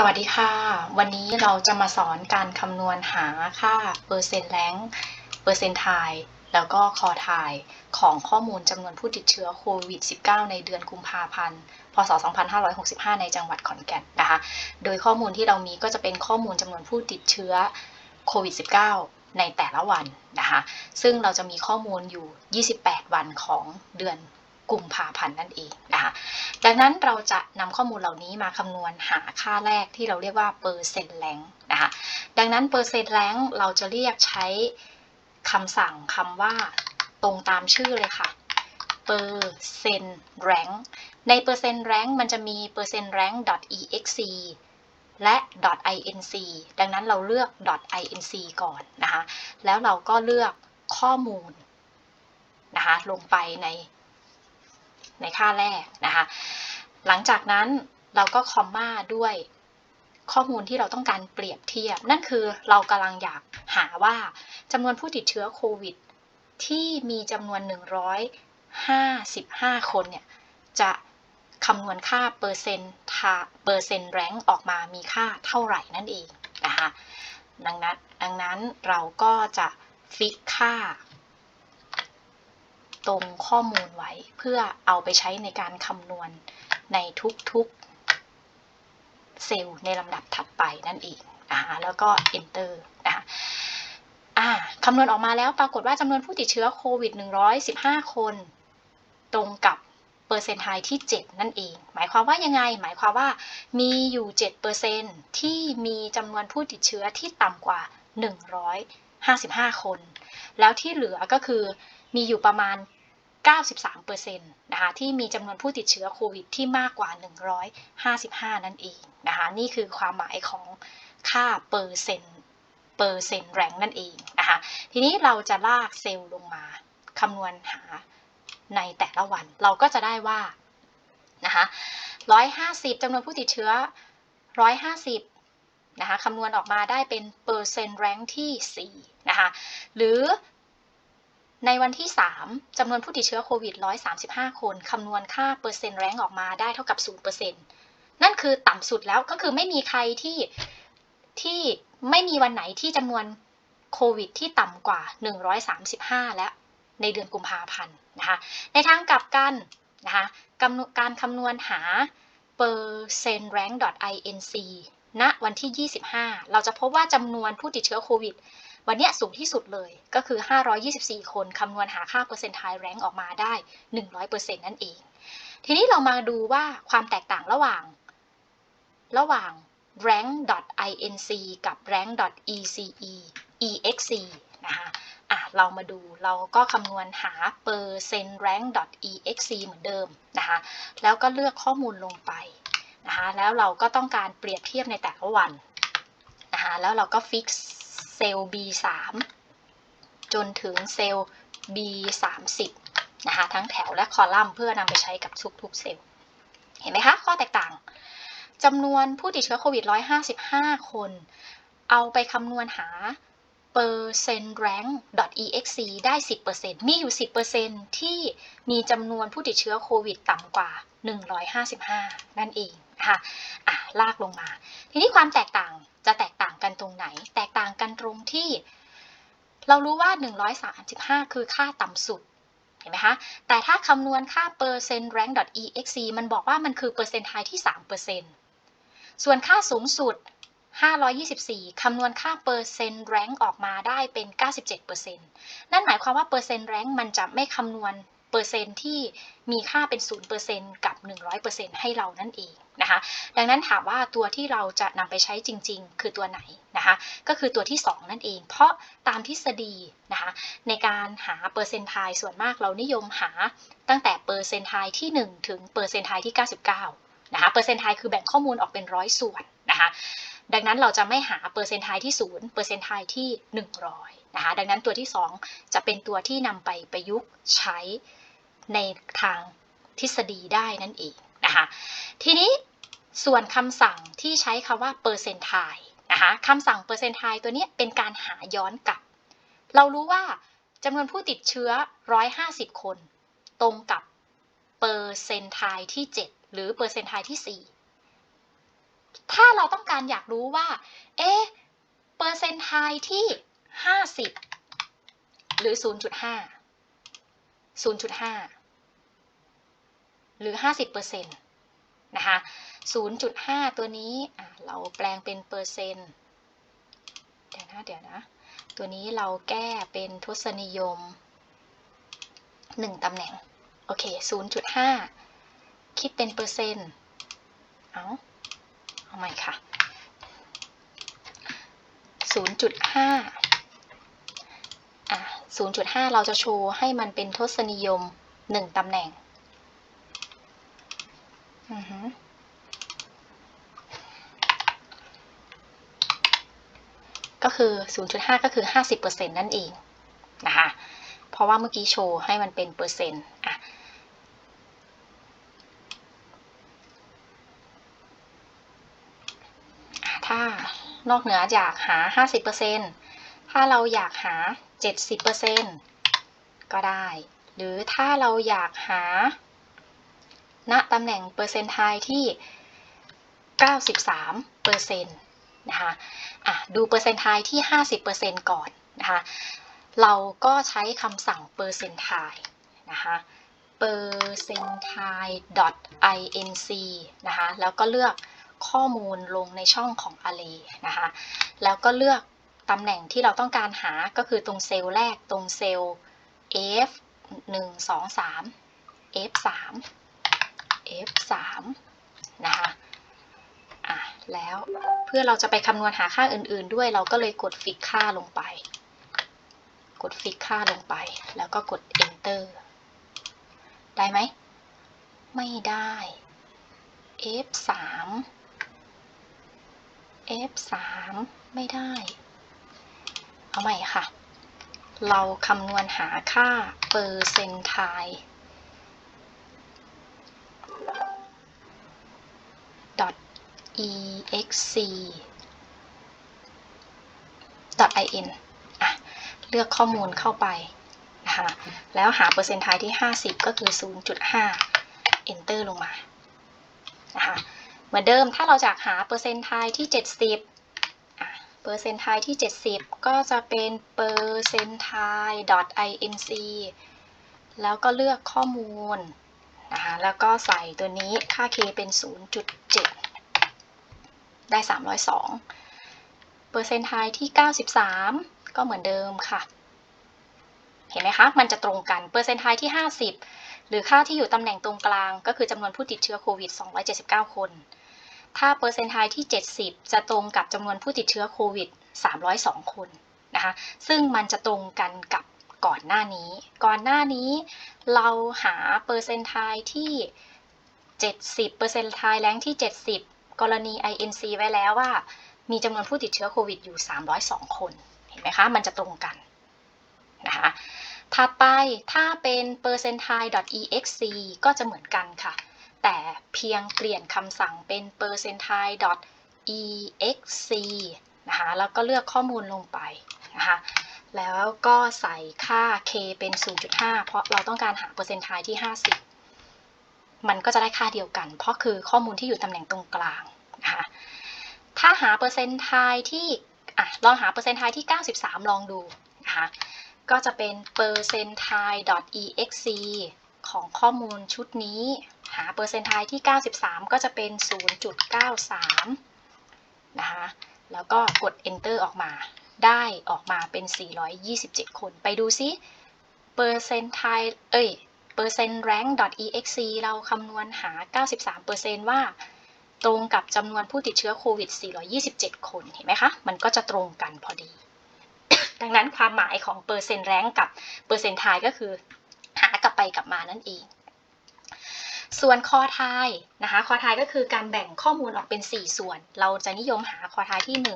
สวัสดีค่ะ วันนี้เราจะมาสอนการคำนวณหาค่าเปอร์เซ็นต์แรงเปอร์เซ็นต์ไทยแล้วก็คอไทยของข้อมูลจำนวนผู้ติดเชื้อโควิด -19 ในเดือนกุมภาพันธ์ พศ 2565 ในจังหวัดขอนแก่นนะคะ โดยข้อมูลที่เรามีก็จะเป็นข้อมูลจำนวนผู้ติดเชื้อโควิด -19 ในแต่ละวันนะคะ ซึ่งเราจะมีข้อมูลอยู่ 28 วันของเดือน กุมภาพันธ์นั่นเองนะคะดังนั้นเราจะนำข้อมูลเหล่านี้มาคำนวณหาค่าแรกที่เราเรียกว่าเปอร์เซ็นต์แรงนะคะดังนั้นเปอร์เซ็นต์แรงเราจะเรียกใช้คำสั่งคำว่าตรงตามชื่อเลยค่ะเปอร์เซ็นต์แรงในเปอร์เซ็นต์แรงมันจะมีเปอร์เซ็นต์แรง .exe และ .inc ดังนั้นเราเลือก .inc ก่อนนะคะ แล้วเราก็เลือกข้อมูลนะคะลงไปใน ในค่าแรกนะคะ หลังจากนั้นเราก็คอมมาด้วยข้อมูลที่เราต้องการเปรียบเทียบ นั่นคือเรากำลังอยากหาว่าจำนวนผู้ติดเชื้อโควิด ที่มีจำนวน 155 คนเนี่ยจะคำนวณค่าเปอร์เซ็นต์เปอร์เซ็นต์แรงออกมามีค่าเท่าไหร่นั่นเองนะคะดังนั้นดังนั้นเราก็จะฟิกค่า ตรงข้อมูลไว้ เพื่อเอาไปใช้ในการคำนวณในทุกๆเซลล์ในลำดับถัดไปนั่นเองนะคะแล้วก็ enter นะคะอ่าคำนวณออกมาแล้วปรากฏว่าจำนวนผู้ติดเชื้อโควิด 115 คน ตรงกับเปอร์เซ็นต์ไทที่ 7 นั่นเอง หมายความว่ายังไง หมายความว่ามีอยู่ 7%ที่มีจำนวนผู้ติดเชื้อที่ต่ำกว่า 155 คน แล้วที่เหลือก็คือ มีอยู่ประมาณ 93%นะคะที่มีจำนวนผู้ติดเชื้อโควิดที่มากกว่า 155 นั่นเองนะคะนี่คือความหมายของค่าเปอร์เซ็นต์เปอร์เซ็นต์แรงนั่นเองนะคะทีนี้เราจะลากเซลล์ลงมาคำนวณหาในแต่ละวัน เราก็จะได้ว่านะคะ150จำนวนผู้ติดเชื้อ 150นะคะคำนวณออกมาได้เป็นเปอร์เซ็นต์แรงที่4นะคะหรือ ในวันที่ 3จำนวนผู้ติดเชื้อโควิด 135 คนคำนวณค่าเปอร์เซ็นต์แรงออกมาได้เท่ากับ0%นั่นคือต่ำสุดแล้วก็คือไม่มีใครที่ที่ไม่มีวันไหนที่จำนวนโควิดที่ต่ำกว่า 135 แล้วในเดือนกุมภาพันธ์นะคะ ในทางกลับกันนะคะการคำนวณหา percent rank inc ณ วันที่ 25 เราจะพบว่าจำนวนผู้ติดเชื้อโควิด วันนี้สูงที่สุดเลยก็คือ 524 คนคำนวณหาค่าเปอร์เซ็นต์ไทแรงออกมาได้ 100%นั่นเอง ทีนี้เรามาดูว่าความแตกต่างระหว่าง ระหว่าง rank.inc กับ rank.ece exe นะคะอะเรามาดูเราก็คำนวณหา percent rank.exe เหมือนเดิมนะคะแล้วก็เลือกข้อมูลลงไปนะคะแล้วเราก็ต้องการเปรียบเทียบในแต่ละวันนะคะแล้วเราก็ fix เซลล์ B3 จนถึงเซลล์ B30 นะคะทั้งแถวและคอลัมน์เพื่อนำไปใช้กับทุกๆเซลล์ เห็นไหมคะ ข้อแตกต่างจำนวนผู้ติดเชื้อโควิด 155 คน เอาไปคำนวณหา percent rank exe ได้ 10%มีอยู่ 10%ที่มีจำนวนผู้ติดเชื้อโควิดต่ำกว่า 155 นั่นเองนะคะอะ ลากลงมา ทีนี้ความแตกต่างจะแตก กันตรงไหน แตกต่างกันตรงที่ เรารู้ว่า 135 คือค่าต่ำสุด เห็นไหมคะ แต่ถ้าคำนวณค่า percent rank exe มันบอกว่ามันคือเปอร์เซ็นต์ไทที่ 3%ส่วนค่าสูงสุด 524 คำนวณค่าเปอร์เซ็นต์แรงออกมาได้เป็น 97%นั่นหมายความว่าเปอร์เซ็นต์แรงมันจะไม่คำนวณ อร์เซ็นต์ที่มีค่าเป็น 0%กับ 100%ให้เรานั่นเองนะคะ ดังนั้นถามว่าตัวที่เราจะนำไปใช้จริง ๆ คือตัวไหนนะคะ ก็คือตัวที่ 2 นั่นเอง เพราะตามทฤษฎีนะคะ ในการหาเปอร์เซ็นต์ไทส่วนมากเรานิยมหาตั้งแต่เปอร์เซ็นต์ไทที่ 1 ถึงเปอร์เซ็นต์ไทที่ 99 นะคะ เปอร์เซ็นต์ไทคือแบ่งข้อมูลออกเป็นร้อยส่วนนะคะดังนั้นเราจะไม่หาเปอร์เซ็นต์ไทที่ 0 เปอร์เซ็นต์ไทที่ 100 นะคะ ดังนั้นตัวที่ 2 จะเป็นตัวที่นำไปประยุกต์ใช้ ในทางทฤษฎีได้นั่นเองนะคะทีนี้ส่วนคำสั่งที่ใช้คำว่าเปอร์เซนต์ไทนะคะคำสั่งเปอร์เซนต์ไทตัวนี้เป็นการหาย้อนกลับ เรารู้ว่าจำนวนผู้ติดเชื้อ 150 คน ตรงกับเปอร์เซนต์ไทที่ 7 หรือเปอร์เซนต์ไทที่ 4 ถ้าเราต้องการอยากรู้ว่า เอ๊ะเปอร์เซนต์ไทยที่ 50 หรือ 0.5 0.5 หรือ 50เปอร์เซ็นต์นะคะ 0.5 ตัวนี้เราแปลงเป็นเปอร์เซ็นต์เดี๋ยวนะเดี๋ยวนะ ตัวนี้เราแก้เป็นทศนิยม 1 ตำแหน่ง โอเค 0.5 คิดเป็นเปอร์เซ็นต์ เอาเอาใหม่ค่ะ 0.5 อะ 0.5 เราจะโชว์ให้มันเป็นทศนิยม 1 ตำแหน่ง อือฮึก็คือ 0.5 ก็คือ 50%นั่นเองนะคะ เพราะว่าเมื่อกี้โชว์ให้มันเป็นเปอร์เซ็นต์อะถ้านอกเหนือจากหา 50%ถ้าเราอยากหา 70%ก็ได้ หรือถ้าเราอยากหา ณตำแหน่งเปอร์เซนต์ไทที่ 93%นะคะอะดูเปอร์เซนต์ไทที่ 50%ก่อนนะคะเราก็ใช้คำสั่งเปอร์เซนต์ไทนะคะ percentile inc นะคะ แล้วก็เลือกข้อมูลลงในช่องของ array นะคะ แล้วก็เลือกตำแหน่งที่เราต้องการหาก็คือตรงเซลล์แรกตรงเซลล์ f 1 2 3 f 3 f 3 นะคะอะแล้วเพื่อเราจะไปคำนวณหาค่าอื่นๆด้วยเราก็เลยกดฟิกค่าลงไป กดฟิกค่าลงไป แล้วก็กด enter ได้ไหม ไม่ได้ f 3 f 3 ไม่ได้ เอาใหม่ค่ะ เราคำนวณหาค่าเปอร์เซนต์ไท dot exc dot in อะเลือกข้อมูลเข้าไปนะคะแล้วหาเปอร์เซ็นต์ไทที่ 50 ก็คือ 0.5 enter ลงมานะคะเหมือนเดิมถ้าเราจะหาเปอร์เซ็นต์ไทที่ 70อะเปอร์เซ็นต์ไทที่ 70 ก็จะเป็นเปอร์เซ็นต์ไท dot inc แล้วก็เลือกข้อมูล นะคะ แล้วก็ใส่ตัวนี้ค่า k เป็น 0.7 ได้ 302 เปอร์เซ็นต์ไทที่ 93 ก็เหมือนเดิมค่ะ เห็นไหมคะ มันจะตรงกัน เปอร์เซ็นต์ไทที่ 50 หรือค่าที่อยู่ตำแหน่งตรงกลาง ก็คือจำนวนผู้ติดเชื้อโควิด 279 คน ถ้าเปอร์เซ็นต์ไทที่ 70 จะตรงกับจำนวนผู้ติดเชื้อโควิด 302 คนนะคะ ซึ่งมันจะตรงกันกับ ก่อนหน้านี้ ก่อนหน้านี้เราหาเปอร์เซนต์ไทที่ 70เปอร์เซนต์ไทแรงที่ 70 กรณี INC ไว้แล้วว่า มีจำนวนผู้ติดเชื้อโควิดอยู่ 302 คน เห็นไหมคะ มันจะตรงกันนะคะถัดไปถ้าเป็น percentile.exe ก็จะเหมือนกันค่ะ แต่เพียงเปลี่ยนคำสั่งเป็น percentile.exe นะคะ แล้วก็เลือกข้อมูลลงไปนะคะ แล้วก็ใส่ค่า k เป็น 0.5 เพราะเราต้องการหาเปอร์เซ็นต์ไทที่ 50 มันก็จะได้ค่าเดียวกัน เพราะคือข้อมูลที่อยู่ตำแหน่งตรงกลางนะคะถ้าหาเปอร์เซ็นต์ไทที่อะลองหาเปอร์เซ็นต์ไทที่ 93 ลองดูนะคะก็จะเป็น percentile.exe ของข้อมูลชุดนี้ หาเปอร์เซ็นต์ไทที่ 93 ก็จะเป็น 0.93 นะคะแล้วก็กด enter ออกมา ได้ออกมาเป็น 427 คน ไปดูซิเปอร์เซนต์ไทเอ้ยเปอร์เซ็นต์ rank exe เราคำนวณหา 93%ว่าตรงกับจำนวนผู้ติดเชื้อโควิด 427 คน เห็นไหมคะ มันก็จะตรงกันพอดี ดังนั้นความหมายของเปอร์เซ็นต์แรงกับเปอร์เซ็นต์ไทก็คือ หากลับไปกลับมานั่นเอง ส่วนคอไทยนะคะ คอไทยก็คือการแบ่งข้อมูลออกเป็น 4 ส่วน เราจะนิยมหาคอไทยที่ 1 2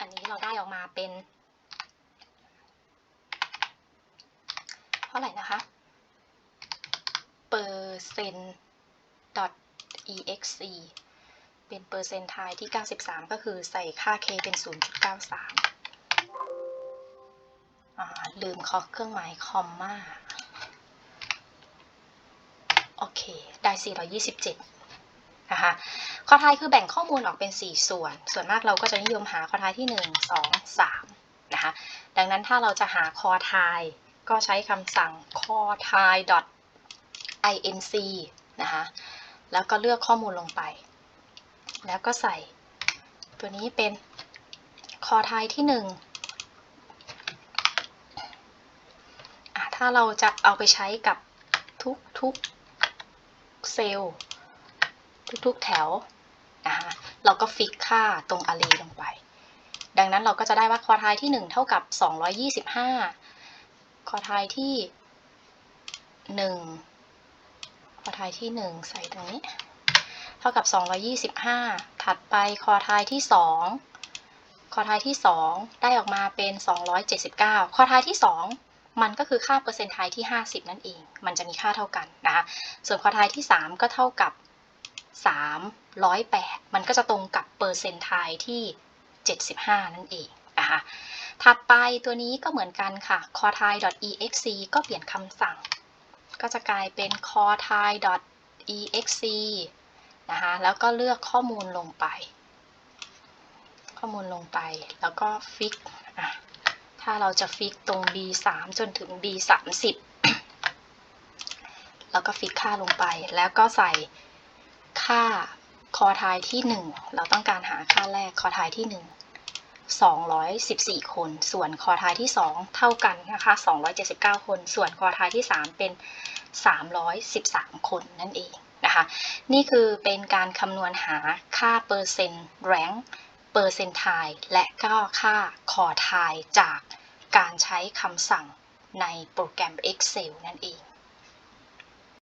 อันนี้เราได้ออกมาเป็น เท่าไหร่นะคะ เปอร์เซ็นต์ .exe เป็นเปอร์เซนต์ไทที่ 93 ก็คือใส่ค่า k เป็น 0.93อ่าลืมเครื่องหมายคอมมาโอเค ได้ 427 นะคะคอทายคือแบ่งข้อมูลออกเป็น 4 ส่วน ส่วนมากเราก็จะนิยมหาคอทายที่ 1 2 3 นะคะ ดังนั้นถ้าเราจะหาคอทายก็ใช้คำสั่ง c o t i inc นะคะแล้วก็เลือกข้อมูลลงไป แล้วก็ใส่ ตัวนี้เป็นคอทายที่1อะถ้าเราจะเอาไปใช้กับทุกทุกเซลล์ทุกๆแถวนะคะเราก็ฟิกค่าตรง array ลงไป ดังนั้นเราก็จะได้ว่าคอทายที่ 1 เท่ากับ 225 คอทายที่ 1 อทายที่ 1 ใส่ตรงนี้ เท่ากับ 225 ถัดไปคอทายที่ 2 คอทายที่ 2 ได้ออกมาเป็น 279 คอทายที่ 2 มันก็คือค่าเปอร์เซ็นต์ไทยที่ 50 นั่นเอง มันจะมีค่าเท่ากันนะคะ ส่วนคอทายที่ 3 ก็เท่ากับ 308 มันก็จะตรงกับเปอร์เซ็นต์ไทยที่ 75 นั่นเองนะคะถัดไปตัวนี้ก็เหมือนกันค่ะ c o t i .exe ก็เปลี่ยนคำสั่ง ก็จะกลายเป็น c o t i .exe นะคะ แล้วก็เลือกข้อมูลลงไป ข้อมูลลงไป แล้วก็ฟิก ถ้าเราจะฟิกตรง b 3จนถึง b 3 0แล้วก็ฟิกค่าลงไป แล้วก็ใส่ค่าคอทายที่ 1 เราต้องการหาค่าแรกคอทายที่ 1 214 คน ส่วนคอทายที่ 2 เท่ากันนะคะ 279 คน ส่วนคอทายที่ 3 เป็น 313 คนนั่นเองนะคะ นี่คือเป็นการคำนวณหาค่าเปอร์เซ็นต์แรงเปอร์เซ็นต์ไทและก็ค่าคอทายจากการใช้คำสั่งในโปรแกรม Excel นั่นเอง